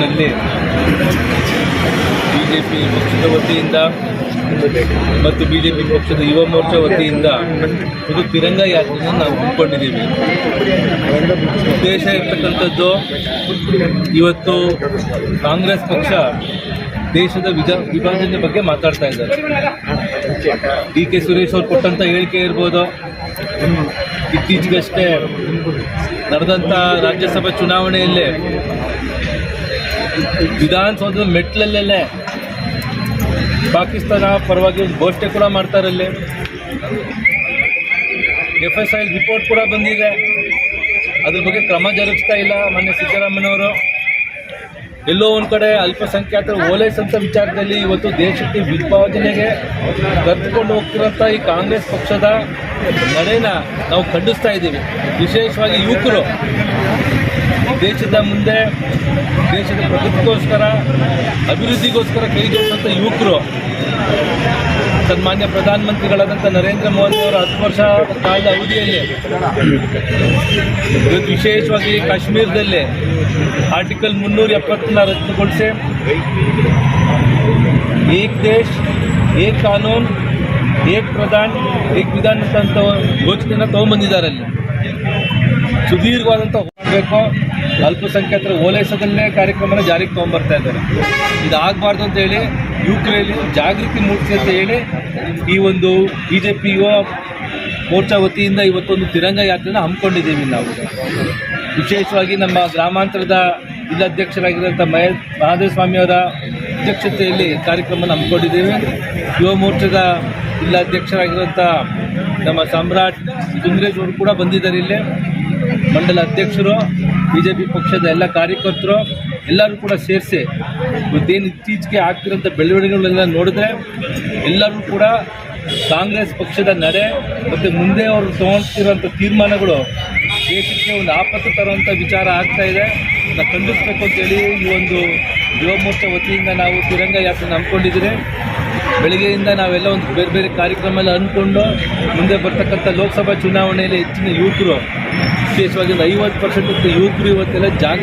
ಬೆಂಗಳೂರಿನಲ್ಲಿ ಪಿ ಪಕ್ಷದ ವತಿಯಿಂದ ಮತ್ತು ಬಿ ಜೆ ಪಿ ಪಕ್ಷದ ಯುವ ಮೋರ್ಚಾ ವತಿಯಿಂದ ಒಂದು ತಿರಂಗ ಯಾತ್ರೆಯನ್ನು ನಾವು ಹಮ್ಮಿಕೊಂಡಿದ್ದೀವಿ. ಉದ್ದೇಶ ಇರ್ತಕ್ಕಂಥದ್ದು ಇವತ್ತು ಕಾಂಗ್ರೆಸ್ ಪಕ್ಷ ದೇಶದ ವಿಧ ವಿಭಜನೆ ಬಗ್ಗೆ ಮಾತಾಡ್ತಾ ಇದ್ದಾರೆ. ಡಿ ಕೆ ಸುರೇಶ್ ಅವರು ಕೊಟ್ಟಂಥ ಹೇಳಿಕೆ ಇರ್ಬೋದು. ಇತ್ತೀಚೆಗಷ್ಟೇ ನಡೆದಂಥ ರಾಜ್ಯಸಭಾ ಚುನಾವಣೆಯಲ್ಲಿ ವಿಧಾನಸೌಧದ ಮೆಟ್ಲಲ್ಲೇ ಪಾಕಿಸ್ತಾನ ಪರವಾಗಿ ಘೋಷಣೆ ಕೂಡ ಮಾಡ್ತಾರಲ್ಲಿ ಎಫ್ ಎಸ್ ಐ ರಿಪೋರ್ಟ್ ಕೂಡ ಬಂದಿದೆ. ಅದ್ರ ಬಗ್ಗೆ ಕ್ರಮ ಜರುಗಿಸ್ತಾ ಇಲ್ಲ ಮೊನ್ನೆ ಸಿದ್ದರಾಮಯ್ಯವರು ಎಲ್ಲೋ ಒಂದು ಕಡೆ ಅಲ್ಪಸಂಖ್ಯಾತರ ಓಲೈಸಂತ ವಿಚಾರದಲ್ಲಿ ಇವತ್ತು ದೇಶಕ್ಕೆ ವಿಭಾವನೆಗೆ ಕರೆದುಕೊಂಡು ಹೋಗ್ತಿರೋಂಥ ಈ ಕಾಂಗ್ರೆಸ್ ಪಕ್ಷದ ನಡೆನ ನಾವು ಖಂಡಿಸ್ತಾ ಇದ್ದೀವಿ. ವಿಶೇಷವಾಗಿ ಯುವಕರು. ದೇಶದ ಮುಂದೆ, ದೇಶದ ಪ್ರಗತಿಗೋಸ್ಕರ, ಅಭಿವೃದ್ಧಿಗೋಸ್ಕರ ಕೈ ಜೋಡಿಸಂಥ ಯುವಕರು, ಸನ್ಮಾನ್ಯ ಪ್ರಧಾನಮಂತ್ರಿಗಳಾದಂಥ ನರೇಂದ್ರ ಮೋದಿ ಅವರ ಹತ್ತು ವರ್ಷ ಕಾಲದ ಅವಧಿಯಲ್ಲಿ, ಇವತ್ತು ವಿಶೇಷವಾಗಿ ಕಾಶ್ಮೀರದಲ್ಲಿ ಆರ್ಟಿಕಲ್ ಮುನ್ನೂರ ಎಪ್ಪತ್ತನ್ನ ರದ್ದುಗೊಳಿಸಿ, ಏಕ್ ದೇಶ್, ಏಕ್ ಕಾನೂನ್, ಏಕ್ ಪ್ರಧಾನ್, ಏಕ್ ವಿಧಾನ ಅಂತ ಯೋಚನೆಯನ್ನು ತೊಗೊಂಬಂದಿದ್ದಾರೆ ಅಲ್ಲಿ. ಸುದೀರ್ಘವಾದಂಥ ಹೋಗಬೇಕು ಅಲ್ಪಸಂಖ್ಯಾತರ ಓಲೈಸೋದನ್ನೇ ಕಾರ್ಯಕ್ರಮನ ಜಾರಿಗೆ ತೊಗೊಂಬರ್ತಾ ಇದ್ದಾರೆ. ಇದಾಗಬಾರ್ದು ಅಂತ ಹೇಳಿ ಯುವಕರಲ್ಲಿ ಜಾಗೃತಿ ಮೂಡಿಸಿ ಅಂತ ಹೇಳಿ ಈ ಒಂದು B J P Yuva Morcha ವತಿಯಿಂದ ಇವತ್ತೊಂದು ತಿರಂಗ ಯಾತ್ರೆನ ಹಮ್ಮಿಕೊಂಡಿದ್ದೀವಿ ನಾವು. ವಿಶೇಷವಾಗಿ ನಮ್ಮ ಗ್ರಾಮಾಂತರದ ಜಿಲ್ಲಾಧ್ಯಕ್ಷರಾಗಿರುವಂಥ ಮಹೇ ಮಹಾದೇವ ಸ್ವಾಮಿಯವರ ಅಧ್ಯಕ್ಷತೆಯಲ್ಲಿ ಕಾರ್ಯಕ್ರಮನ ಹಮ್ಮಿಕೊಂಡಿದ್ದೀವಿ. ಯುವ ಮೋರ್ಚಾದ ಜಿಲ್ಲಾಧ್ಯಕ್ಷರಾಗಿರುವಂಥ ನಮ್ಮ ಸಮ್ರಾಟ್ ಸುಂದ್ರೇಶ್ ಅವರು ಕೂಡ ಬಂದಿದ್ದಾರೆ ಇಲ್ಲಿ. ಮಂಡಲ ಅಧ್ಯಕ್ಷರು ಬಿ ಜೆ ಪಿ ಪಕ್ಷದ ಎಲ್ಲ ಕಾರ್ಯಕರ್ತರು, ಎಲ್ಲರೂ ಕೂಡ ಸೇರಿಸಿ ಇವತ್ತೇನು ಇತ್ತೀಚೆಗೆ ಆಗ್ತಿರೋಂಥ ಬೆಳವಣಿಗೆಗಳನ್ನೆಲ್ಲ ನೋಡಿದ್ರೆ ಎಲ್ಲರೂ ಕೂಡ ಕಾಂಗ್ರೆಸ್ ಪಕ್ಷದ ನಡೆ ಮತ್ತು ಮುಂದೆ ಅವರು ತೊಗೊಳ್ತಿರೋಂಥ ತೀರ್ಮಾನಗಳು ದೇಶಕ್ಕೆ ಒಂದು ಆಪತ್ತು ತರುವಂಥ ವಿಚಾರ ಆಗ್ತಾ ಇದೆ. ಅದನ್ನು ಖಂಡಿಸ್ಬೇಕು ಅಂತೇಳಿ ಈ ಒಂದು ಯುವ ಮೋರ್ಚಾ ವತಿಯಿಂದ ನಾವು ತಿರಂಗ ಯಾತ್ರೆ ಹಮ್ಮಿಕೊಂಡಿದ್ದೀರಿ. ಬೆಳಗ್ಗೆಯಿಂದ ನಾವೆಲ್ಲ ಒಂದು ಬೇರೆ ಬೇರೆ ಕಾರ್ಯಕ್ರಮ ಎಲ್ಲ ಅಂದ್ಕೊಂಡು ಮುಂದೆ ಬರ್ತಕ್ಕಂಥ ಲೋಕಸಭಾ ಚುನಾವಣೆಯಲ್ಲಿ ಹೆಚ್ಚಿನ ಯುವಕರು, ವಿಶೇಷವಾಗಿ ಒಂದು ಐವತ್ತು ಪರ್ಸೆಂಟ್ ಯುವಕರು ಇವತ್ತೆಲ್ಲ ಜಾಗ